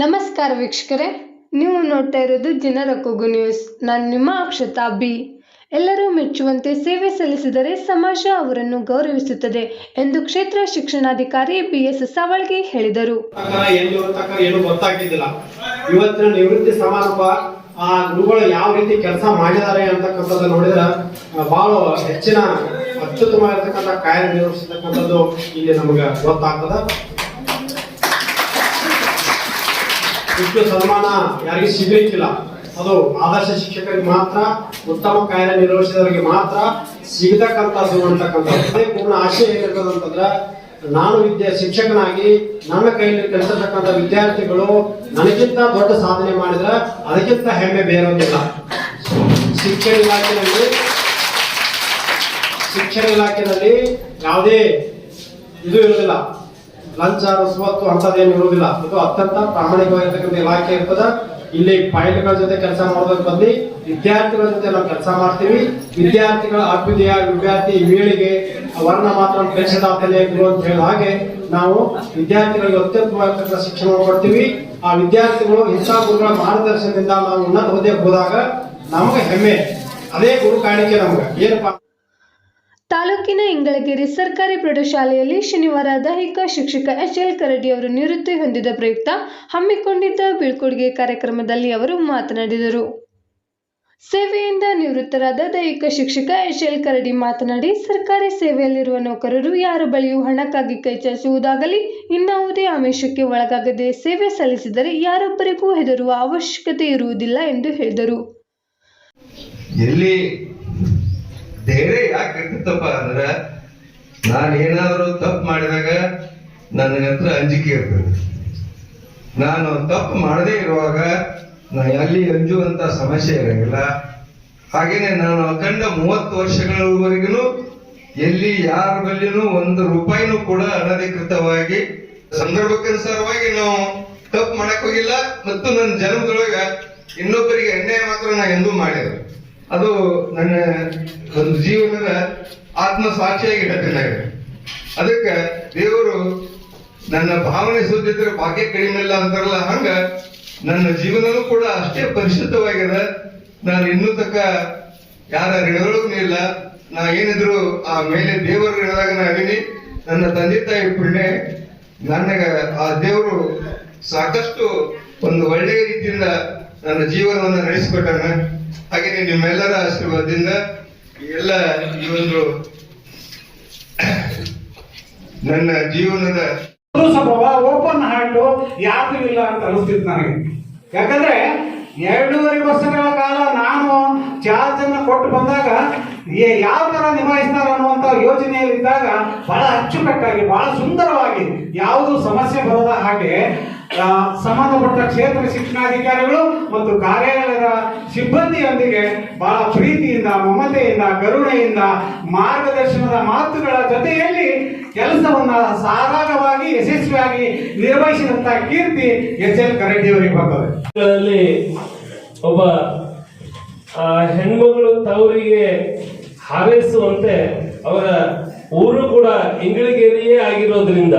ನಮಸ್ಕಾರ ವೀಕ್ಷಕರೇ, ನೀವು ನೋಡ್ತಾ ಇರೋದು ಜನರ ಕೊಗು ನ್ಯೂಸ್ ನಾನು ನಿಮ್ಮ ಅಕ್ಷತಾ ಬಿ. ಎಲ್ಲರೂ ಮೆಚ್ಚುವಂತೆ ಸೇವೆ ಸಲ್ಲಿಸಿದರೆ ಸಮಾಜ ಅವರನ್ನು ಗೌರವಿಸುತ್ತದೆ ಎಂದು ಕ್ಷೇತ್ರ ಶಿಕ್ಷಣಾಧಿಕಾರಿ ಬಿ ಎಸ್ ಸವಳ್ಗಿ ಹೇಳಿದರು. ಇವತ್ತಿನ ನಿವೃತ್ತಿ ಸಮಾರಂಭ, ಆ ಗುರುಗಳು ಯಾವ ರೀತಿ ಕೆಲಸ ಮಾಡಿದ್ದಾರೆ ಅಂತಕ್ಕಂಥದ್ದು ನೋಡಿದ್ರೆ ಬಹಳ ಹೆಚ್ಚಿನ ಅತ್ಯುತ್ತಮವಾಗಿರ್ತಕ್ಕಂಥ ಕಾರ್ಯನಿರ್ವಹಿಸತಕ್ಕಂಥದ್ದು ಇಲ್ಲಿ ನಮಗೆ ಗೊತ್ತಾಗ್ತದ. ಇಷ್ಟು ಸನ್ಮಾನ ಯಾರಿಗೆ ಸಿಗಲಿಕ್ಕಿಲ್ಲ. ಅದು ಆದರ್ಶ ಶಿಕ್ಷಕರಿಗೆ ಮಾತ್ರ, ಉತ್ತಮ ಕಾರ್ಯನಿರ್ವಹಿಸಿದವರಿಗೆ ಮಾತ್ರ ಸಿಗತಕ್ಕಂಥದ್ದು ಅಂತಕ್ಕಂಥದ್ದು ಅದೇ ಪೂರ್ಣ ಆಶಯ ಏನಿರ್ತದಂತಂದ್ರೆ ನಾನು ವಿದ್ಯೆ ಶಿಕ್ಷಕನಾಗಿ ನನ್ನ ಕೈಯಲ್ಲಿ ಕಲಿಸತಕ್ಕಂಥ ವಿದ್ಯಾರ್ಥಿಗಳು ನನಗಿಂತ ದೊಡ್ಡ ಸಾಧನೆ ಮಾಡಿದ್ರೆ ಅದಕ್ಕಿಂತ ಹೆಮ್ಮೆ ಬೇರೊಂದಿಲ್ಲ. ಶಿಕ್ಷಣ ಇಲಾಖೆಯಲ್ಲಿ ಶಿಕ್ಷಣ ಇಲಾಖೆಯಲ್ಲಿ ಯಾವುದೇ ಇದು ಇರುವುದಿಲ್ಲ. ಲಂಚ ರಸ್ವತ್ತು ಅಂತದೇನು ಇರುವುದಿಲ್ಲ. ಇದು ಅತ್ಯಂತ ಪ್ರಾಮಾಣಿಕವಾಗಿರ್ತಕ್ಕಂಥ ಇಲಾಖೆ ಇರ್ತದ. ಇಲ್ಲಿ ಪಾಯಿಂಟ್ಗಳ ಜೊತೆ ಕೆಲಸ ಮಾಡೋದಕ್ಕೆ ಬಂದು ವಿದ್ಯಾರ್ಥಿಗಳ ಜೊತೆ ನಾವು ಕೆಲಸ ಮಾಡ್ತೀವಿ. ವಿದ್ಯಾರ್ಥಿಗಳ ಅಭ್ಯುದಯ, ವಿದ್ಯಾರ್ಥಿ ಮೇಳಿಗೆ ವರ್ಣ ಮಾತ್ರ ಗುರು ಅಂತ ಹೇಳಿದ ಹಾಗೆ ನಾವು ವಿದ್ಯಾರ್ಥಿಗಳಿಗೆ ಅತ್ಯುತ್ತಮವಾಗಿರ್ತಕ್ಕಂಥ ಶಿಕ್ಷಣ ಕೊಡ್ತೀವಿ. ಆ ವಿದ್ಯಾರ್ಥಿಗಳು ಇಂಥ ಗುರುಗಳ ಮಾರ್ಗದರ್ಶನದಿಂದ ನಾವು ಉನ್ನತ ಹುದ್ದೆಗೆ ಹೋದಾಗ ನಮಗೆ ಹೆಮ್ಮೆ. ಅದೇ ಗುರು ಕಾಣಿಕೆ ನಮ್ಗೆ. ಏನಪ್ಪಾ ತಾಲೂಕಿನ ಇಂಗಳಗಿರಿ ಸರ್ಕಾರಿ ಪ್ರೌಢಶಾಲೆಯಲ್ಲಿ ಶನಿವಾರ ದೈಹಿಕ ಶಿಕ್ಷಕ ಎಚ್ ಎಲ್ ಕರಡಿ ಅವರು ನಿವೃತ್ತಿ ಹೊಂದಿದ ಪ್ರಯುಕ್ತ ಹಮ್ಮಿಕೊಂಡಿದ್ದ ಬೀಳ್ಕೊಡುಗೆ ಕಾರ್ಯಕ್ರಮದಲ್ಲಿ ಅವರು ಮಾತನಾಡಿದರು. ಸೇವೆಯಿಂದ ನಿವೃತ್ತರಾದ ದೈಹಿಕ ಶಿಕ್ಷಕ ಎಚ್ ಎಲ್ ಕರಡಿ ಮಾತನಾಡಿ, ಸರ್ಕಾರಿ ಸೇವೆಯಲ್ಲಿರುವ ನೌಕರರು ಯಾರ ಬಳಿಯೂ ಹಣಕ್ಕಾಗಿ ಕೈಚಾಚುವುದಾಗಲಿ ಇನ್ನಾವುದೇ ಆಮಿಷಕ್ಕೆ ಒಳಗಾಗದೆ ಸೇವೆ ಸಲ್ಲಿಸಿದರೆ ಯಾರೊಬ್ಬರಿಗೂ ಹೆದರುವ ಅವಶ್ಯಕತೆ ಇರುವುದಿಲ್ಲ ಎಂದು ಹೇಳಿದರು. ಧೈರ್ಯ ತಪ್ಪ ಇರ್ತಪ್ಪ ಅಂದ್ರ ನಾನು ಏನಾದರೂ ತಪ್ಪು ಮಾಡಿದಾಗ ನನ್ನ ಅಂಜಿಕೆ ಇರ್ತದೆ ನಾನು ತಪ್ಪು ಮಾಡದೇ ಇರುವಾಗ ನಾ ಎಲ್ಲಿ ಅಂಜುವಂತ ಸಮಸ್ಯೆ ಇರಂಗಿಲ್ಲ. ಹಾಗೇನೆ ನಾನು ಅಖಂಡ ಮೂವತ್ತು ವರ್ಷಗಳವರೆಗೂ ಎಲ್ಲಿ ಯಾರ ಬಲ್ಲಿನೂ ಒಂದು ರೂಪಾಯಿನೂ ಕೂಡ ಅನಧಿಕೃತವಾಗಿ ಸಂದರ್ಭಕ್ಕನುಸಾರವಾಗಿ ನಾವು ತಪ್ಪು ಮಾಡಕ್ ಹೋಗಿಲ್ಲ ಮತ್ತು ನನ್ನ ಜನ್ಮದೊಳಗ ಇನ್ನೊಬ್ಬರಿಗೆ ಅನ್ಯಾಯ ಮಾತ್ರ ನಾ ಎಂದೂ ಮಾಡಿಲ್ಲ. ಅದು ನನ್ನ ಒಂದು ಜೀವನದ ಆತ್ಮ ಸಾಕ್ಷಿಯಾಗಿ ಇಡಬೇಕಾಗಿದೆ ಅದಕ್ಕೆ ದೇವರು ನನ್ನ ಭಾವನೆ ಸುದ್ದಿದ್ರೆ ಬಾಕಿ ಕಡಿಮೆ ಇಲ್ಲ ಅಂತಾರಲ್ಲ, ಹಂಗ ನನ್ನ ಜೀವನವೂ ಕೂಡ ಅಷ್ಟೇ ಪರಿಶುದ್ಧವಾಗಿದೆ. ನಾನು ಇನ್ನೂ ತಕ್ಕ ಯಾರ ಋಣಗಳೂ ಇಲ್ಲ. ನಾ ಏನಿದ್ರು ಆ ಮೇಲೆ ದೇವರು ಹೇಳಿದಾಗ ನಾ ಅಗಿನಿ ನನ್ನ ತಂದೆ ತಾಯಿ ಪುಣ್ಯ. ನನಗ ಆ ದೇವರು ಸಾಕಷ್ಟು ಒಂದು ಒಳ್ಳೆಯ ರೀತಿಯಿಂದ ನನ್ನ ಜೀವನವನ್ನು ನಡೆಸಿಕೊಟ್ಟಾನ. ಹಾಗೆ ನಿಮ್ಮೆಲ್ಲರ ಆಶೀರ್ವಾದದಿಂದ ಎಲ್ಲ ಈ ಒಂದು ನನ್ನ ಜೀವನದ ಸ್ವಭಾವ ಓಪನ್ ಹಾರ್ಟ್ ಯಾರು ಇಲ್ಲ ಅಂತ ಅನಿಸ್ತಿತ್ತು ನನಗೆ. ಯಾಕಂದ್ರೆ ಎರಡೂವರೆ ವರ್ಷಗಳ ಕಾಲ ನಾನು ಚಾರ್ಜ್ ಅನ್ನು ಕೊಟ್ಟು ಬಂದಾಗ ಯಾವ ತರ ನಿಭಾಯಿಸ್ತಾರ ಅನ್ನುವಂತ ಯೋಜನೆಯಲ್ಲಿದ್ದಾಗ ಬಹಳ ಅಚ್ಚುಕಟ್ಟಾಗಿ, ಬಹಳ ಸುಂದರವಾಗಿ ಯಾವುದು ಸಮಸ್ಯೆ ಬರದ ಹಾಗೆ ಸಂಬಂಧಪಟ್ಟ ಕ್ಷೇತ್ರ ಶಿಕ್ಷಣಾಧಿಕಾರಿಗಳು ಮತ್ತು ಕಾರ್ಯಾಲಯದ ಸಿಬ್ಬಂದಿಯೊಂದಿಗೆ ಬಹಳ ಪ್ರೀತಿಯಿಂದ, ಮಮತೆಯಿಂದ, ಕರುಣೆಯಿಂದ ಮಾರ್ಗದರ್ಶನದ ಮಾತುಗಳ ಜೊತೆಯಲ್ಲಿ ಕೆಲಸವನ್ನ ಸಾರಾಗವಾಗಿ, ಯಶಸ್ವಿಯಾಗಿ ನಿರ್ವಹಿಸಿದಂತ ಕೀರ್ತಿ ಎಚ್ ಎಲ್ ಕರೆಡ್ಡಿಯವರಿಗೆ ಬರ್ತದೆ. ಒಬ್ಬ ಹೆಣ್ಮಗಳು ತವರಿಗೆ ಹಾರೈಸುವಂತೆ ಅವರ ಊರು ಕೂಡ ಇಂಗಳಿಗೇರಿಯೇ ಆಗಿರೋದ್ರಿಂದ,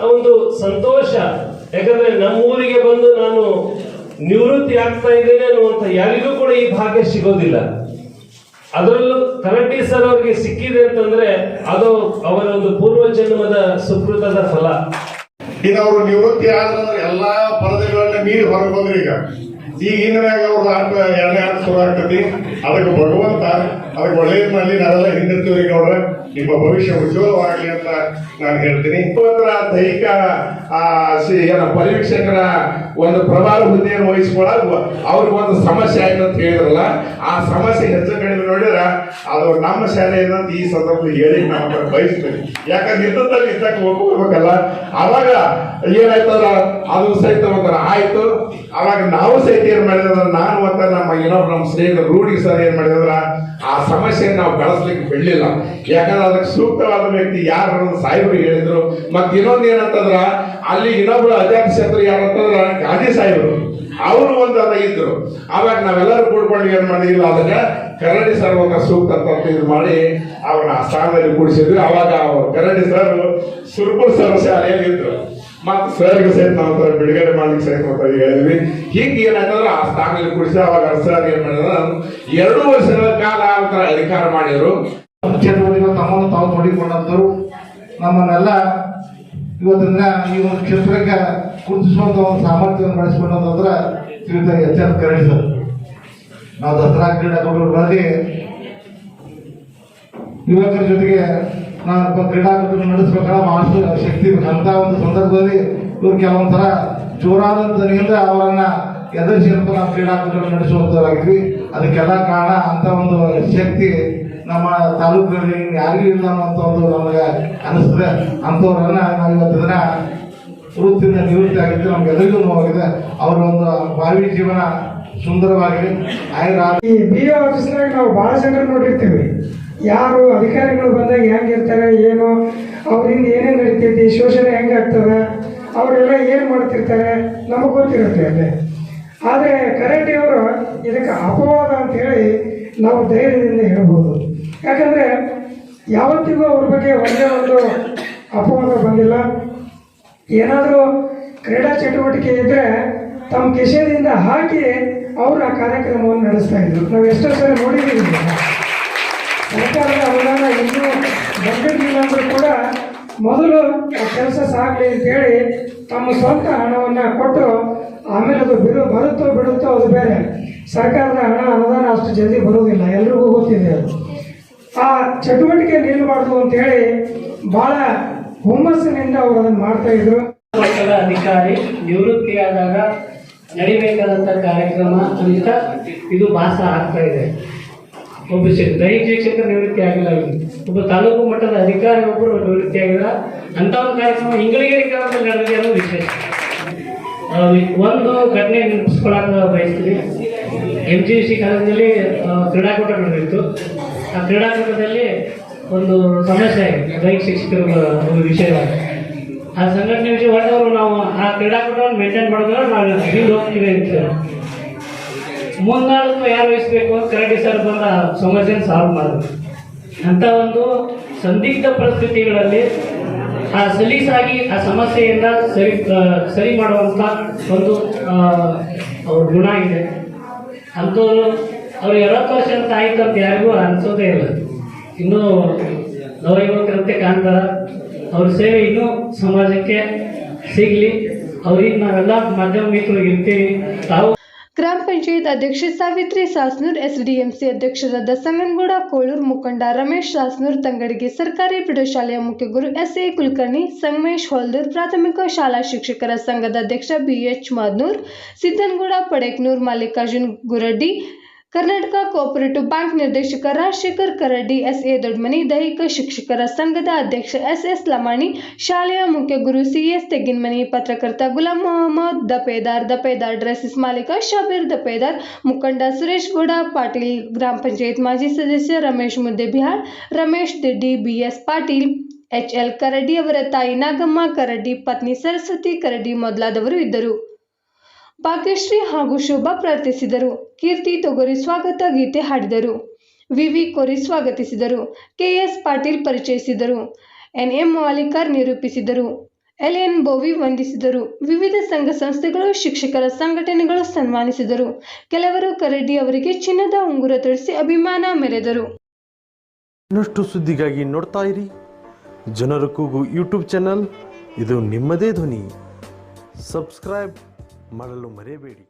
ಆ ಒಂದು ಸಂತೋಷ ಯಾಕಂದ್ರೆ ನಮ್ಮ ಊರಿಗೆ ಬಂದು ನಾನು ನಿವೃತ್ತಿ ಆಗ್ತಾ ಇದ್ದೇನೆ ಅನ್ನುವಂಥ ಯಾರಿಗೂ ಕೂಡ ಈ ಭಾಗ್ಯ ಸಿಗೋದಿಲ್ಲ. ಅದರಲ್ಲೂ ಕರಟಿ ಸರ್ ಅವರಿಗೆ ಸಿಕ್ಕಿದೆ ಅಂತಂದ್ರೆ ಅದು ಅವರ ಒಂದು ಪೂರ್ವ ಜನ್ಮದ ಸುಕೃತದ ಫಲ. ಇನ್ನು ಅವರು ನಿವೃತ್ತಿ ಆದ್ರೆ ಎಲ್ಲಾ ಪರದೆಗಳನ್ನ ಮೀರಿ ಹೊರಗೆ ಬಂದ್ರಿ ಈಗ. ಈಗ ಹಿನ್ನೆಲೆಯಾಗ ಅವ್ರದ್ದು ಎರಡನೇ ಆಟ ಶುರು ಆಗ್ತತಿ ಅದಕ್ಕೆ ಭಗವಂತ ಅದಕ್ಕೆ ಒಳ್ಳೇದ್ ಮಾಡಲಿ ನಾವೆಲ್ಲ ಹಿಂದಿರ್ತೀವಿ ನೋಡ್ರೆ ನಿಮ್ಮ ಭವಿಷ್ಯ ಉಜ್ವಲವಾಗಲಿ ಅಂತ ನಾನು ಹೇಳ್ತೀನಿ. ಇವತ್ತರ ದೈಹಿಕ ಏನ ಪರಿವೀಕ್ಷಕರ ಒಂದು ಪ್ರಭಾವ ಹುದ್ದೆಯನ್ನು ವಹಿಸ್ಕೊಳ್ಳೋದು ಅವ್ರಿಗೆ ಒಂದು ಸಮಸ್ಯೆ ಆಯ್ತು ಅಂತ ಹೇಳಿದ್ರಲ್ಲ, ಆ ಸಮಸ್ಯೆ ಹೆಚ್ಚು ಕಡಿಮೆ ನೋಡಿದ್ರೆ ಅದು ನಮ್ಮ ಶಾಲೆಯಿಂದ ಈ ಸಂದರ್ಭದಲ್ಲಿ ಹೇಳಿ ನಾವು ಬಯಸ್ತೀವಿ. ಯಾಕಂದ್ರೆ ಇದ್ದದಲ್ಲಿ ಇದ್ದಕ್ಕೆ ಹೋಗ್ಬೇಕಲ್ಲ. ಅವಾಗ ಏನಾಯ್ತದ ಅದು ಸಹಿತ ಒಂಥರ ಆಯ್ತು. ಅವಾಗ ನಾವು ಸಹಿತ ಏನ್ ಮಾಡಿದ್ರ ನಾನು ಮತ್ತೆ ನಮ್ಮ ಏನೋ ನಮ್ಮ ಸ್ನೇಹಿತರು ರೂಢಿಗೆ ಸರ್ ಏನ್ ಮಾಡಿದ್ರ ಆ ಸಮಸ್ಯೆಯನ್ನು ನಾವು ಬಳಸಲಿಕ್ಕೆ ಬಿಡಲಿಲ್ಲ ಯಾಕಂದ್ರೆ ಅದಕ್ಕೆ ಸೂಕ್ತವಾದ ವ್ಯಕ್ತಿ ಯಾರು ಸಾಹೇಬರು ಹೇಳಿದ್ರು. ಮತ್ತೆ ಇನ್ನೊಂದು ಏನಂತಂದ್ರ, ಅಲ್ಲಿ ಇನ್ನೊಬ್ರು ಯಾರು ಯಾರಂತಂದ್ರ ಗಾಂಧಿ ಸಾಹೇಬರು. ಅವರು ಒಂದು ಅದ ಇದ್ರು. ಅವಾಗ ನಾವೆಲ್ಲರೂ ಕೂಡ್ಕೊಂಡು ಏನ್ ಮಾಡಿದಿಲ್ಲ ಅದನ್ನ ಕರಡಿ ಸರ್ ಒಂದು ಸೂಕ್ತ ಅಂತ ಇದು ಮಾಡಿ ಅವ್ರನ್ನ ಆ ಸ್ಥಾನದಲ್ಲಿ ಕೂಡಿಸಿದ್ವಿ. ಅವಾಗ ಅವ್ರು ಕರಡಿ ಸರ್ ಸುರ್ಪುರ್ ಸರ್ ಶಾಲೆಯಲ್ಲಿ ಇದ್ರು. ಮತ್ತು ಸರ್ಗೆ ಸಹಿತ ನಾವು ಬಿಡುಗಡೆ ಮಾಡ್ಲಿಕ್ಕೆ ಸಹಿತ ನಾವು ಹೇಳಿದ್ವಿ. ಹೀಗೆ ಏನಾಯ್ತಂದ್ರೆ ಆ ಸ್ಥಾನದಲ್ಲಿ ಕುಡಿಸಿ ಅವಾಗ ಸರ್ ಏನ್ ಮಾಡಿದ್ರು, ಎರಡು ವರ್ಷಗಳ ಕಾಲ ಅವ್ರ ಅಧಿಕಾರ ಮಾಡಿದ್ರು. ತಮ್ಮನ್ನು ತಾವು ನೋಡಿಕೊಂಡಂತರು ನಮ್ಮನ್ನೆಲ್ಲ ಇವತ್ತಿನ ಈ ಒಂದು ಕ್ಷೇತ್ರಕ್ಕೆ ಕುಂತಿಸುವಂತ ಒಂದು ಸಾಮರ್ಥ್ಯವನ್ನು ಬೆಳೆಸ್ಕೊಂಡಂತಂದ್ರೆ ಶ್ರೀಯುತ ಎಚ್ ಎಸ್ ಕರಡಿ ಸರ್. ನಾವು ದಸರಾ ಕ್ರೀಡಾಕೂಟಗಳಲ್ಲಿ ಯುವಕರ ಜೊತೆಗೆ ನಾನು ಒಬ್ಬ ಕ್ರೀಡಾಕೂಟ ಮಾಸ್ಟರ್ ಬಹಳಷ್ಟು ಶಕ್ತಿ ಅಂತ ಒಂದು ಸಂದರ್ಭದಲ್ಲಿ ಇವ್ರು ಕೆಲವೊಂಥರ ಜೋರಾದಂತನಿಂದ ಅವರನ್ನ ಎದುರಿಸಿದಂತ ನಾವು ಕ್ರೀಡಾಕೂಟ ನಡೆಸುವಂತವರಾಗಿದ್ವಿ. ಅದಕ್ಕೆಲ್ಲ ಕಾರಣ ಅಂತ ಒಂದು ಶಕ್ತಿ ನಮ್ಮ ತಾಲೂಕಿನಲ್ಲಿ ಯಾರಿಗೂ ಇಲ್ಲ ಅನ್ನುವಂಥ ಒಂದು ನಮಗೆ ಅನಿಸ್ತದೆ. ಅಂಥವ್ರನ್ನ ನಾವು ಇವತ್ತು ದಿನ ವೃತ್ತಿಯಿಂದ ನಿವೃತ್ತಿ ಆಗಿದ್ದು ನಮ್ಗೆಲ್ಲರಿಗೂ ನೋವಾಗಿದೆ. ಅವರ ಒಂದು ಭಾವಿ ಜೀವನ ಸುಂದರವಾಗಿದೆ. ಆಯುರ ಬಿ ಎ ಆಫೀಸ್ನಾಗ ನಾವು ಭಾಳ ಜನ ನೋಡಿರ್ತೀವಿ. ಯಾರು ಅಧಿಕಾರಿಗಳು ಬಂದಾಗ ಹೆಂಗಿರ್ತಾರೆ ಏನು, ಅವರಿಂದ ಏನೇನು ನಡೀತೈತಿ, ಶೋಷಣೆ ಹೆಂಗೆ ಆಗ್ತದೆ, ಅವರೆಲ್ಲ ಏನು ಮಾಡ್ತಿರ್ತಾರೆ, ನಮಗೆ ಗೊತ್ತಿರುತ್ತೆ ಅಲ್ಲಿ. ಆದರೆ ಕರೆಂಟಿಯವರು ಇದಕ್ಕೆ ಅಪವಾದ ಅಂತ ಹೇಳಿ ನಾವು ಧೈರ್ಯದಿಂದ ಹೇಳ್ಬೋದು. ಯಾಕಂದರೆ ಯಾವತ್ತಿಗೂ ಅವ್ರ ಬಗ್ಗೆ ಒಂದೇ ಒಂದು ಅಪವಾದ ಬಂದಿಲ್ಲ. ಏನಾದರೂ ಕ್ರೀಡಾ ಚಟುವಟಿಕೆ ಇದ್ದರೆ ತಮ್ಮ ಕಿಶೆಯಿಂದ ಹಾಕಿ ಅವರು ಆ ಕಾರ್ಯಕ್ರಮವನ್ನು ನಡೆಸ್ತಾ ಇದ್ರು. ನಾವು ಎಷ್ಟೋ ಸಲ ನೋಡಿದ್ದೀವಿ. ಸರ್ಕಾರದ ಅನುದಾನ ಇನ್ನೂ ಬಂದಿರಲಿಲ್ಲ ಅಂದರೂ ಕೂಡ ಮೊದಲು ಕೆಲಸ ಅಂತ ಅಂತೇಳಿ ತಮ್ಮ ಸ್ವಂತ ಹಣವನ್ನು ಕೊಟ್ಟು ಆಮೇಲೆ ಅದು ಬಿಡು, ಬರುತ್ತೋ ಬಿಡುತ್ತೋ ಅದು ಬೇರೆ. ಸರ್ಕಾರದ ಹಣ ಅನುದಾನ ಅಷ್ಟು ಜಲ್ದಿ ಬರುವುದಿಲ್ಲ ಎಲ್ರಿಗೂ ಗೊತ್ತಿದೆ ಅದು. ಆ ಚಟುವಟಿಕೆ ನಿಲ್ಲಬಾರ್ದು ಅಂತೇಳಿ ಭಾಳ ಹುಮ್ಮಸ್ಸಿನಿಂದ ಅವರು ಅದನ್ನು ಮಾಡ್ತಾ ಇದ್ರು. ಅಧಿಕಾರಿ ನಿವೃತ್ತಿಯಾದಾಗ ನಡಿಬೇಕಾದಂಥ ಕಾರ್ಯಕ್ರಮ ಅಂತ ಇದು ಭಾಸ ಆಗ್ತಾ ಇದೆ. ಒಬ್ಬ ದೈಹಿಕ ಶಿಕ್ಷಕ ನಿವೃತ್ತಿ ಆಗಿಲ್ಲ ಒಬ್ಬ ತಾಲೂಕು ಮಟ್ಟದ ಅಧಿಕಾರಿ ಒಬ್ಬರು ನಿವೃತ್ತಿ ಆಗಿಲ್ಲ. ಅಂತ ಒಂದು ಕಾರ್ಯಕ್ರಮ ಇಂಗಳಿಗೇರಿ ಗ್ರಾಮದಲ್ಲಿ ನಡೆದಿದೆ ಅನ್ನೋದು ವಿಶೇಷ. ಒಂದು ಘಟನೆ ನೆನಪಿಸ್ಕೊಳ್ಳೋಕೆ ಬಯಸ್ತೀವಿ ಎಂ ಜಿ ಸಿ ಕಾಲೇಜಿನಲ್ಲಿ ಕ್ರೀಡಾಕೂಟ ನಡೆದಿತ್ತು. ಆ ಕ್ರೀಡಾಕೂಟದಲ್ಲಿ ಒಂದು ಸಮಸ್ಯೆ ಆಗಿದೆ. ದೈಹಿಕ ಶಿಕ್ಷಕರ ಒಂದು ವಿಷಯವಾಗಿ. ಆ ಸಂಘಟನೆ ವಿಷಯ ಹೊರಟವರು ನಾವು ಆ ಕ್ರೀಡಾಕೂಟವನ್ನು ಮೇಂಟೈನ್ ಮಾಡಿದ್ರೆ ನಾವು ಹೋಗ್ತೀವಿ ಅಂತ ಮುಂದಾಳತ್ವ ಯಾರು ವಹಿಸ್ಬೇಕು ಅಂತ ಕರೆಕ್ಟ್ ಸರ್ ಬಂದ ಸಮಸ್ಯೆನ ಸಾಲ್ವ್ ಮಾಡಬೇಕು ಅಂತ ಒಂದು ಸಂದಿಗ್ಧ ಪರಿಸ್ಥಿತಿಗಳಲ್ಲಿ ಆ ಸಲೀಸಾಗಿ ಆ ಸಮಸ್ಯೆಯಿಂದ ಸರಿ ಸರಿ ಮಾಡುವಂಥ ಒಂದು ಅವ್ರ ಗುಣ ಇದೆ. ಅಂಥವ್ರು ಅವ್ರು ಎಳತ್ತು ವರ್ಷ ಅಂತ ಆಯ್ತು ಅಂತ ಯಾರಿಗೂ ಅನ್ಸೋದೇ ಇಲ್ಲ. ಇನ್ನೂ ನವಯುವಕರಂತೆ ಕಾಣ್ತಾರ. ಅವ್ರ ಸೇವೆ ಇನ್ನೂ ಸಮಾಜಕ್ಕೆ ಸಿಗಲಿ. ಅವ್ರಿಗೆ ನಾವೆಲ್ಲ ಮಾಧ್ಯಮ ಇರ್ತೀವಿ ತಾವು ಗ್ರಾಮ ಪಂಚಾಯತ್ ಅಧ್ಯಕ್ಷೆ ಸಾವಿತ್ರಿ ಸಾಸ್ನೂರ್ ಎಸ್ಡಿಎಂಸಿ ಅಧ್ಯಕ್ಷರಾದ ಸಂಗನಗೌಡ ಕೋಳೂರ್ ಮುಖಂಡ ರಮೇಶ್ ಸಾಸ್ನೂರ್ ತಂಗಡಿಗೆ ಸರ್ಕಾರಿ ಪ್ರೌಢಶಾಲೆಯ ಮುಖ್ಯ ಗುರು ಎಸ್ ಎ ಕುಲಕರ್ಣಿ ಸಂಗಮೇಶ್ ಹೊಲ್ದೂರ್ ಪ್ರಾಥಮಿಕ ಶಾಲಾ ಶಿಕ್ಷಕರ ಸಂಘದ ಅಧ್ಯಕ್ಷ BH ಮಾದ್ನೂರ್ Siddanagouda ಪಡೇಕ್ನೂರ್ Mallikarjun ಗುರಡ್ಡಿ Karnataka cooperative bank ನಿರ್ದೇಶಕ ರಾಜಶೇಖರ್ ಎಸ್ ಎ ದೊಡ್ಮನಿ ದೈಹಿಕ ಶಿಕ್ಷಕರ ಸಂಘದ ಅಧ್ಯಕ್ಷ ಎಸ್ಎಸ್ ಲಮಾಣಿ, ಶಾಲೆಯ ಮುಖ್ಯ ಗುರು ಸಿಎಸ್ ತೆಗ್ಗಿನಮನಿ, ಪತ್ರಕರ್ತ ಗುಲಾಂ ಮೊಹಮ್ಮದ್ ದಪೇದಾರ್ ದಪೇದಾರ್ ಡ್ರೆಸ್ಸಿಸ್ ಮಾಲೀಕ ಶಬೀರ್ ದಪೇದಾರ್ ಮುಖಂಡ ಸುರೇಶ್ ಗೌಡ, ಪಾಟೀಲ್ ಗ್ರಾಮ ಪಂಚಾಯತ್ ಮಾಜಿ ಸದಸ್ಯ Ramesh Muddebihal Ramesh Diddi BS Patil H L Karaddi ಅವರ ತಾಯಿ ನಾಗಮ್ಮ ಕರಡ್ಡಿ ಪತ್ನಿ ಸರಸ್ವತಿ ಕರಡ್ಡಿ ಮೊದಲಾದವರು ಇದ್ದರು. ಭಾಗ್ಯಶ್ರೀ ಹಾಗೂ ಶೋಭಾ ಪ್ರಾರ್ಥಿಸಿದರು. ಕೀರ್ತಿ ತೊಗರಿ ಸ್ವಾಗತ ಗೀತೆ ಹಾಡಿದರು. ವಿವಿ ಕೋರಿ ಸ್ವಾಗತಿಸಿದರು. ಕೆಎಸ್ ಪಾಟೀಲ್ ಪರಿಚಯಿಸಿದರು. ಎನ್ ಎಂ ಮಾಲಿಕರ್ ನಿರೂಪಿಸಿದರು. ಎಲ್ಎನ್ ಬೋವಿ ವಂದಿಸಿದರು. ವಿವಿಧ ಸಂಘ ಸಂಸ್ಥೆಗಳು, ಶಿಕ್ಷಕರ ಸಂಘಟನೆಗಳು ಸನ್ಮಾನಿಸಿದರು. ಕೆಲವರು ಕರಡಿ ಅವರಿಗೆ ಚಿನ್ನದ ಉಂಗುರ ತೊಡಿಸಿ ಅಭಿಮಾನ ಮೆರೆದರು. ಇನ್ನಷ್ಟು ಸುದ್ದಿಗಾಗಿ ನೋಡ್ತಾ ಇರಿ. ಜನರ ಕೂಗು ಯೂಟ್ಯೂಬ್ ಚಾನಲ್. ಇದು ನಿಮ್ಮದೇ ಧ್ವನಿ. ಸಬ್ಸ್ಕ್ರೈಬ್. ಮಾಡಲು ಮರೆಯಬೇಡಿ